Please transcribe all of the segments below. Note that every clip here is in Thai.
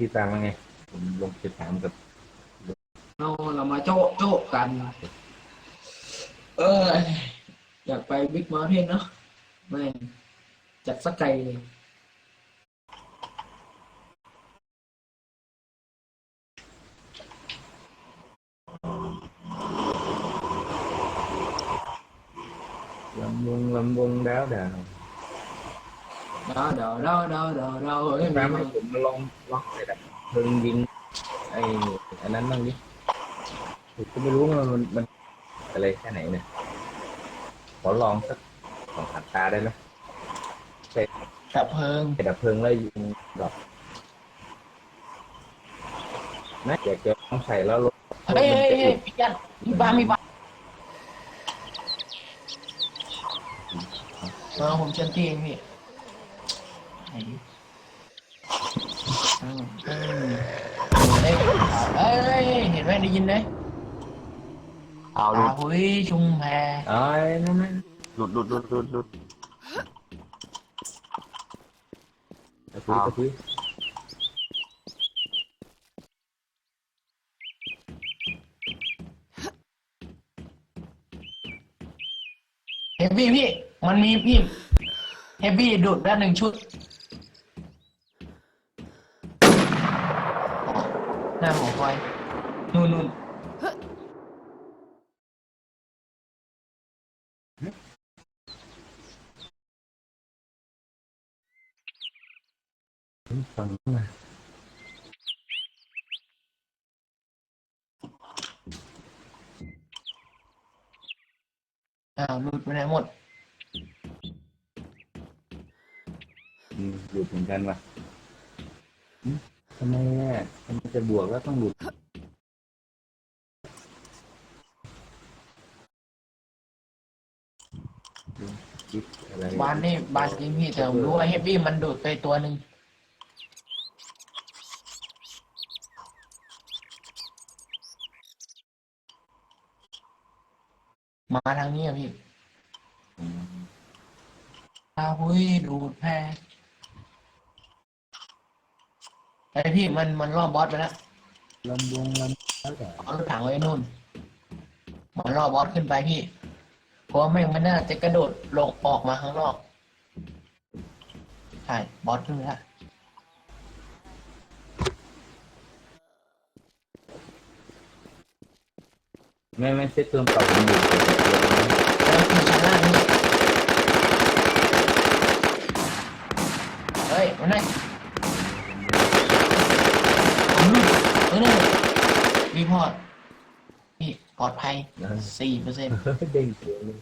ที่ตามมาไง ผมลงเจ็ดสามกับเราเรามาโจ๊ะโจ๊ะกัน เอออยากไปบิ๊กมาเทนเนาะแม่งจัดสักไกลเลยลำวงลำวงดาวดาว ดาวดาวดาวดาวดาวดาวเฮ้ยตามมัให้ผมมาลองล็อกเลยแบบเพิ่งยิงไอ้อันนั้นบ้างดิผมก็ไม่รู้ว่ามันมันอะไรแค่ไหนเนี่ยขอลองสักสองสามตาได้ไหมดับเพลิงไปดับเพลิงแล้วยิงดอกนะอยากจะลองใส่แล้วรถเฮ้ยเฮ้ยเฮ้ยพี่ยันมีบ้ามีบ้าเออผมเชิญที่เองพี่ เอ้ยเอ้ยเอ้ยเห็นไหมได้ยินไหมเอาหลุตาดหุยชุมแพเอ้ยนั่นนั่นหลุดหลุดหลุดหลุดหลุดตะคุยตะคุยเฮฟวี่พี่ มันมีพี่ เฮฟวี่ดูดได้หนึ่งชุด หน้าหอคอยนู่นนู่นฟังมาอ้าวหลุดไปไหนหมดอืมหลุดเหมือนกันว่ะ ทำไมอะทำไมจะบวกแล้วต้องหลุดคิดอะไรบ้านนี่บ้านจริงพี่แต่ผมรู้ว่าเฮฟวี่มันดูดไปตัวหนึ่งมาทางนี้อะพี่อืมอ้าวหุยดูดแพ้ ไอพี่มันมันล่อบอสไปแล้วลำวงลำแล้วแต่เอารถถังไว้นู่น มันล่อบอสขึ้นไปพี่เพราะว่าไม่มันน่าจะกระโดดลงออกมาข้างนอกใช่บอสขึ้นไปแล้วไม่ไม่เซ็ตเติมเก่าผมอยู่ แล้วคือชั้นล่างนี่เฮ้ยมันไหนผมรู้เออเนี่ยรีพอร์ตพี่ ปลอดภัยสี่เปอร์เซ็นต์เด้งเสียงเลย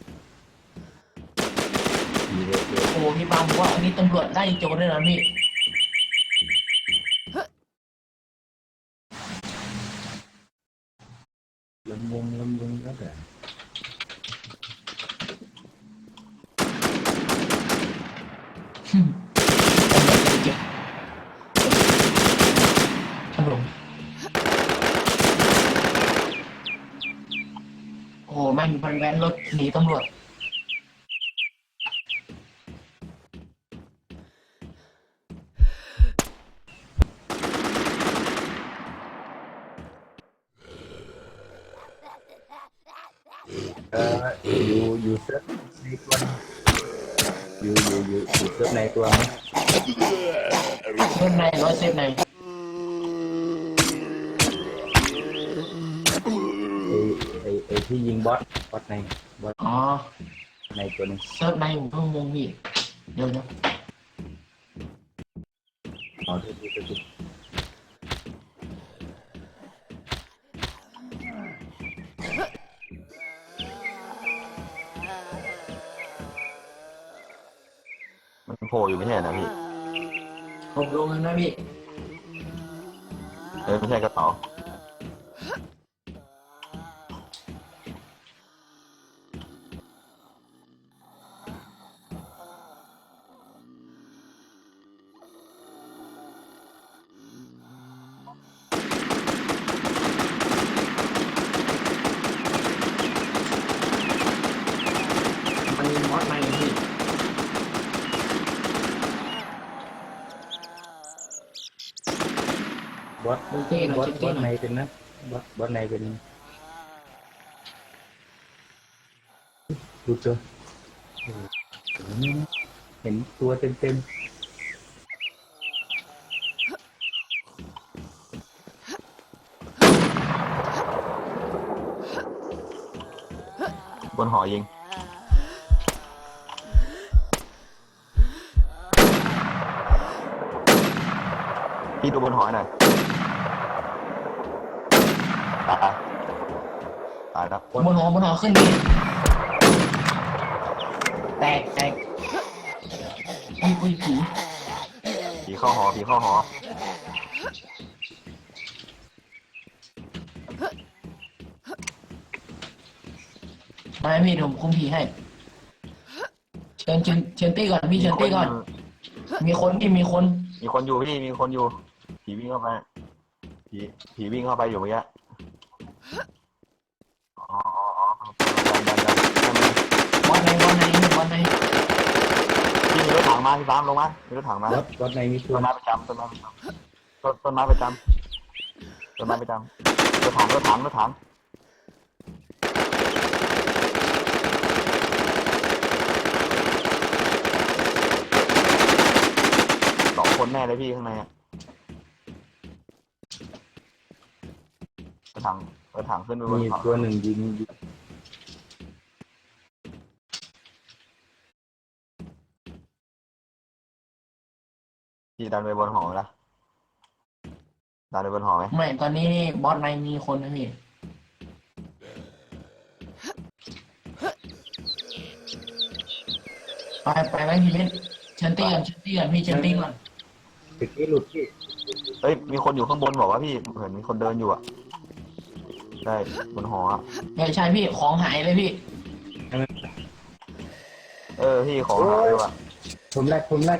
ดีเลยเดี๋ยวโอ้พี่ปามบอกว่าอันนี้ตำรวจไล่โจรด้วยนะพี่ลำวงลำวงแล้วแต่ครับผม โอ้โหแม่งบริเวณรถหนีตำรวจเอออยู่อยู่เซิร์ฟในตัวอยู่อยู่อยู่อยู่เซิร์ฟในตัวไหม เซฟในร้อยเซฟใน ไอไอไอ ที่ยิงบอสบอสในบอสอ๋อในตัวหนึงเซิร์ฟในผมเพิ่งงงพี่เดี๋ยวนะอ๋อที่ที่ที่มันโผล่อยู่ไม่ใช่เหรอพี่ผมลงแล้วนะพี่ เออไม่ใช่กระเป๋า มันมีมอสในพี่ บอสเชนตี้หน่บออยสเชนบอตี้สหในน่อยเป็นนะบอสบอสในเป็นดูเจอโอ้โหเห็นตัวเต็มเต็มบนหอยิง พี่ดูบนหอหน่อยตายายแล้วบนหอบนหอขึ้นดิแตกแตกอุ้ยอุ้ยผีผีเข้าหอผีเข้าหอมาพี่ผมคุมผีให้ เชิญเชิญเชิญตี้ก่อนพี่เชิญตี้ก่อน มีคนพี่มีคน มีคนอยู่พี่มีคนอยู่ ผีวิ่งเข้าไปผีผีวิ่งเข้าไปอยู่เมื่อกี้อ๋ออ๋ออ๋อดันดันดันดัน บอลในบอลในบอลในพี่มีรถถังมาพี่ฟ้ามลงมามีรถถังมาๆบอสบอสในมีตัวต้นไม้ประจำต้นไม้ประจำต้นต้นไม้ประจำต้นไม้ประจำรถถังรถถังรถถังสองคนแน่เลยพี่ข้างในอะรถถังรถถังขึ้นไปบนมีเขาตัวหนึ่งยิงยิง ดันไปบนหอไหมล่ะดันไปบนหอไหมไม่ตอนนี้บอสในมีคนนะพี่ไปไปไว้พี่เล่นเชิญตี้ก่อนเชิญตี้ก่อนพี่เชิญตี้ก่อนตึกนี้หลุดพี่เอ้ยมีคนอยู่ข้างบนบอกว่าพี่เห็นมีคนเดินอยู่อะใช่บนหออะไม่ใช่พี่ของหายเลยพี่ เออพี่ของหายเลยว่ะผมแรกผมแรก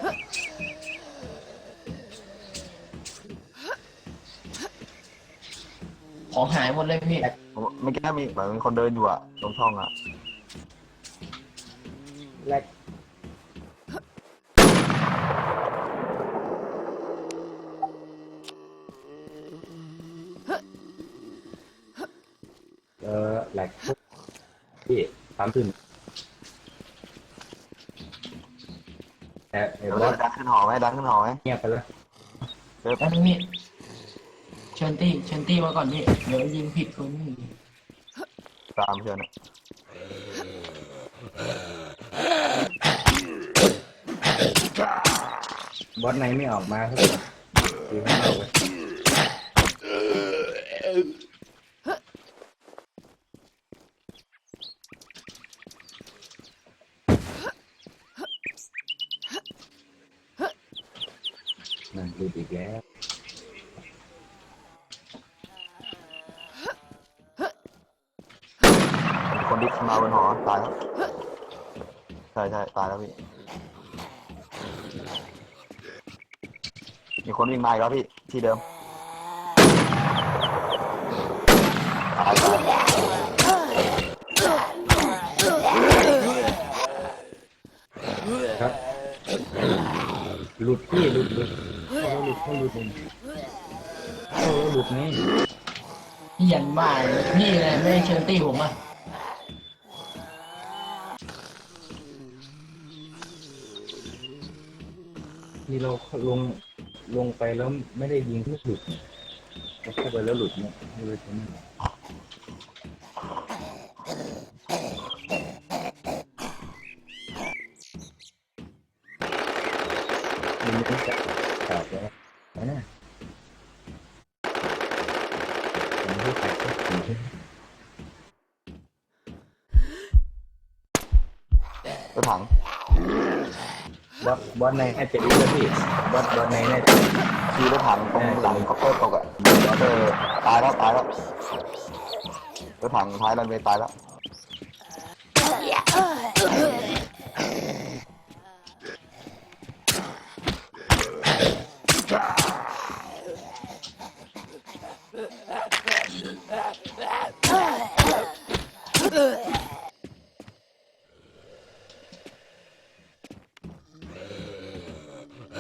ของหายหมดเลยพี่ผมเมื่อกี้มีแบบมีคนเดินอยู่อะตรงช่องอะแรกเออแหลกพี่สามขึ้นแต่ไอ้เดี๋ยวบอสดันขึ้นหอไหมดันขึ้นหอไหมเงียบไปแล้วแล้วนี่ เชิญตี้เชิญตี้มาก่อนพี่ เดี๋ยวยิงผิดคนนี่ตามเชิญอะบอสในไม่ออกมาครับอยู่ข้างนอกเลยนั่นดูอีกแล้ว มีคนดิฟมาบนหอ ตายแล้ว ใช่ใช่ตายแล้วพี่ มีคนวิ่งมาอีกแล้วพี่ ที่เดิมตายตายครับ หลุดพี่หลุดหลุดเข้าแล้วหลุดเข้าหลุดเข้าแล้วหลุดไง พี่ยันบ้าเลยพี่เลยไม่ได้เชิญตี้ผมอะ ที่เราลงลงไปแล้วไม่ได้ยิงที่หลุดเนี่ยเราเข้าไปแล้วหลุดเนี่ยไม่รู้จะไม่มันไม่จับจับแล้วนะผมไม่ใส่ก็ถึงรถถัง บอสบอสในน่าจะรู้แล้วพี่บอสบอสในน่าจะขี่รถถังตรงหลังคอปเตอร์ตกอะเออตายแล้วตายแล้วรถถังท้ายรันเวย์ตายแล้ว